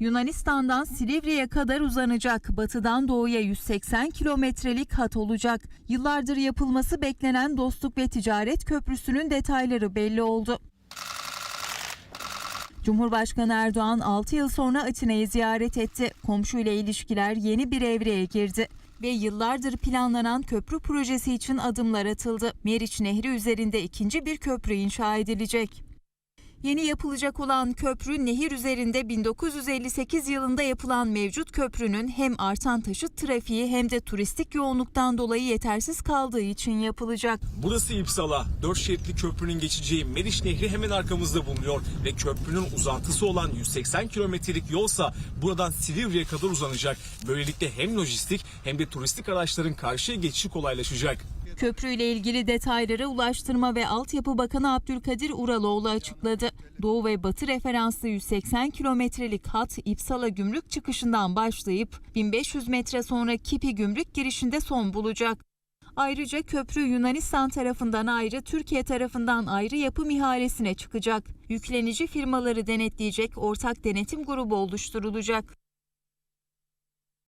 Yunanistan'dan Silivri'ye kadar uzanacak. Batıdan doğuya 180 kilometrelik hat olacak. Yıllardır yapılması beklenen Dostluk ve Ticaret Köprüsü'nün detayları belli oldu. Cumhurbaşkanı Erdoğan 6 yıl sonra Atina'yı ziyaret etti. Komşuyla ilişkiler yeni bir evreye girdi ve yıllardır planlanan köprü projesi için adımlar atıldı. Meriç Nehri üzerinde ikinci bir köprü inşa edilecek. Yeni yapılacak olan köprü nehir üzerinde 1958 yılında yapılan mevcut köprünün hem artan taşıt trafiği hem de turistik yoğunluktan dolayı yetersiz kaldığı için yapılacak. Burası İpsala. Dört şeritli köprünün geçeceği Meriç Nehri hemen arkamızda bulunuyor. Ve köprünün uzantısı olan 180 kilometrelik yolsa buradan Silivri'ye kadar uzanacak. Böylelikle hem lojistik hem de turistik araçların karşıya geçişi kolaylaşacak. Köprüyle ilgili detayları Ulaştırma ve Altyapı Bakanı Abdülkadir Uraloğlu açıkladı. Doğu ve Batı referanslı 180 kilometrelik hat İpsala gümrük çıkışından başlayıp 1500 metre sonra Kipi gümrük girişinde son bulacak. Ayrıca köprü Yunanistan tarafından ayrı, Türkiye tarafından ayrı yapım ihalesine çıkacak. Yüklenici firmaları denetleyecek ortak denetim grubu oluşturulacak.